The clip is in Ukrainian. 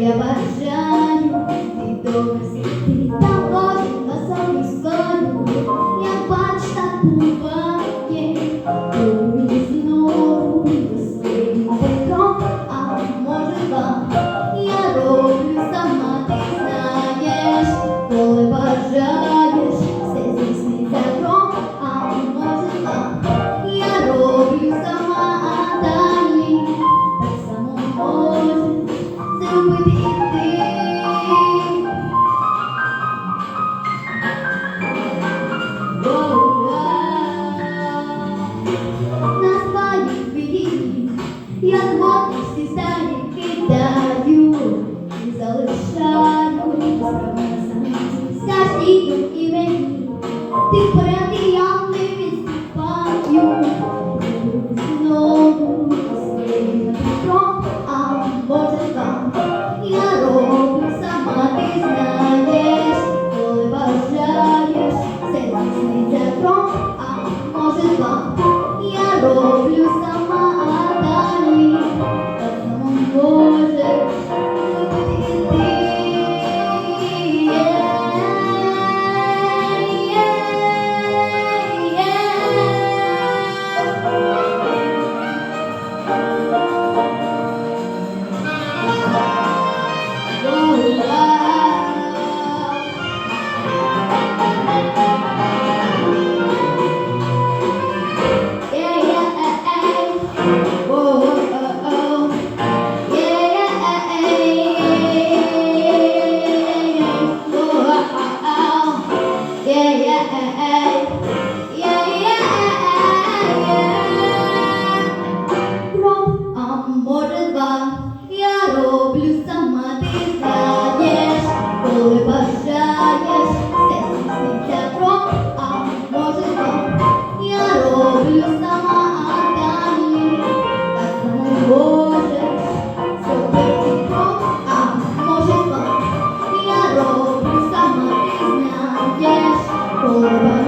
я бажаю, ти добре світи, та ходить на самі скоро, як бач, так буває. всі залишаю сам. Скажи і ти поряд і я не відступаю. Знову своїм а може там я роблю сама ти знаєш, коли бажаєш, це власний закром, може там. 我。